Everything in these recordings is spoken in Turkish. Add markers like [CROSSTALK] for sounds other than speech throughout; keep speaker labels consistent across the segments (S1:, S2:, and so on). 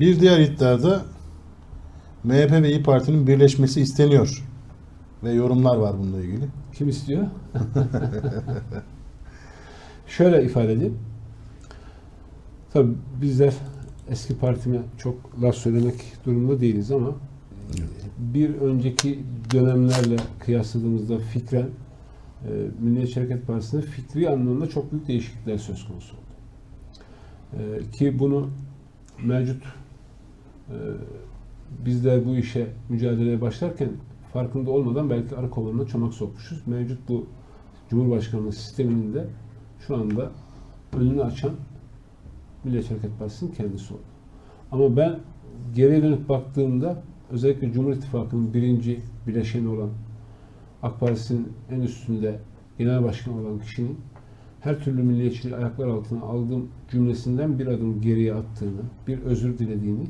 S1: Bir diğer iddiada MHP ve İyi Parti'nin birleşmesi isteniyor. Ve yorumlar var bununla ilgili.
S2: Kim istiyor? [LAUGHS] Şöyle ifade edeyim. Tabii bizler eski partime çok laf söylemek durumunda değiliz ama bir önceki dönemlerle kıyasladığımızda fikren e, Milliyetçi Hareket Partisi'nde fikri anlamda çok büyük değişiklikler söz konusu oldu. E, ki bunu mevcut bizler bu işe mücadeleye başlarken farkında olmadan belki arı kovanına çomak sokmuşuz. Mevcut bu Cumhurbaşkanlığı sisteminin de şu anda önünü açan Milliyetçi Hareket Partisi'nin kendisi oldu. Ama ben geriye dönüp baktığımda özellikle Cumhur İttifakı'nın birinci bileşeni olan AK Partisi'nin en üstünde genel başkan olan kişinin her türlü milliyetçiliği ayaklar altına aldığım cümlesinden bir adım geriye attığını, bir özür dilediğini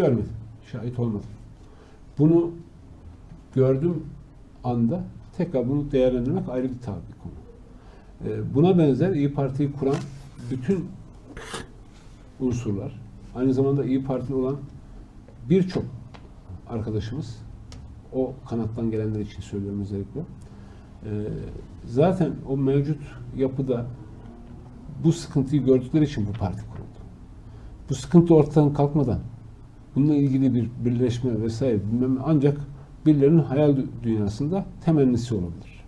S2: görmedim. Şahit olmadım. Bunu gördüğüm anda tekrar bunu değerlendirmek ayrı bir tabi konu. Ee, Buna benzer İyi Parti'yi kuran bütün unsurlar, aynı zamanda İyi Parti'li olan birçok arkadaşımız, o kanattan gelenler için söylüyorum özellikle, ee, zaten o mevcut yapıda bu sıkıntıyı gördükleri için bu parti kuruldu. Bu sıkıntı ortadan kalkmadan bununla ilgili bir birleşme vesaire bilmem ancak birilerinin hayal dü- dünyasında temennisi olabilir.